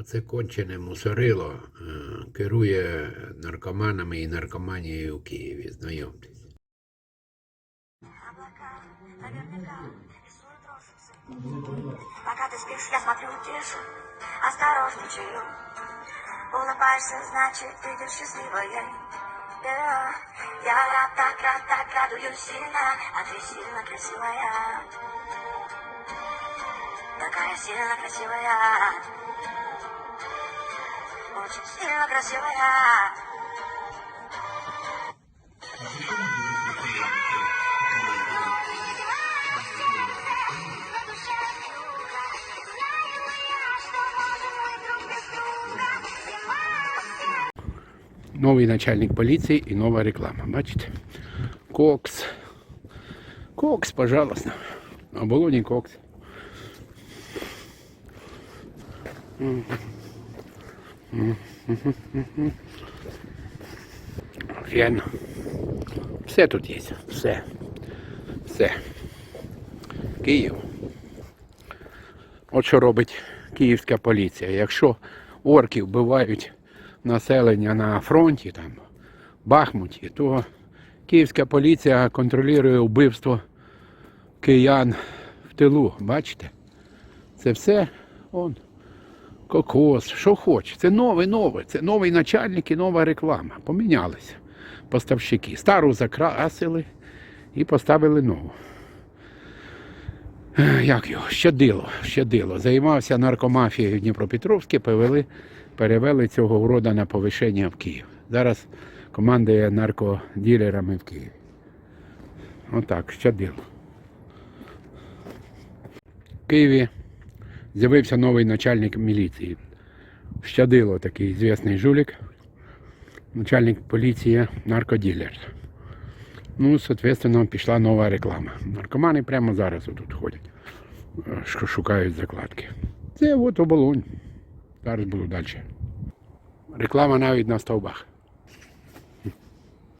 Оце кончене мусорило е, керує наркоманами і наркоманією у Києві. Знайомтесь. Облака наверняка рисуют рожицы. Пока ты спишь, я смотрю, тише, осторожничаю. Улыбаешься, значит, видишь счастливое. Yeah. Я рад, так рад, так радуюсь сильно, а ты сильно красивая. Такая сильно красивая. Очень сильно красивая. Новий начальник поліції і нова реклама. Бачите? Кокс. Кокс, пожалуйста. Оболоні кокс. Реально. Все тут є. Все. Все. Київ. От що робить київська поліція. Якщо орки вбивають населення на фронті, там, Бахмуті, то київська поліція контролює вбивство киян в тилу. Бачите? Це все он, кокос, що хоче. Це нове, нове. Це новий начальник і нова реклама. Помінялися поставщики. Стару закрасили і поставили нову. Як його? Щадило, щадило. Займався наркомафією в Дніпропетровській, перевели, перевели цього урода на повишення в Київ. Зараз командує наркоділерами в Києві. Отак, щадило. В Києві з'явився новий начальник міліції. Щадило такий звісний жулік. Начальник поліції наркоділер. Ну, соответственно, пішла нова реклама. Наркомани прямо зараз тут ходять, е, шукають закладки. Це от оболонь. Зараз буду далі. Реклама навіть на стовбах.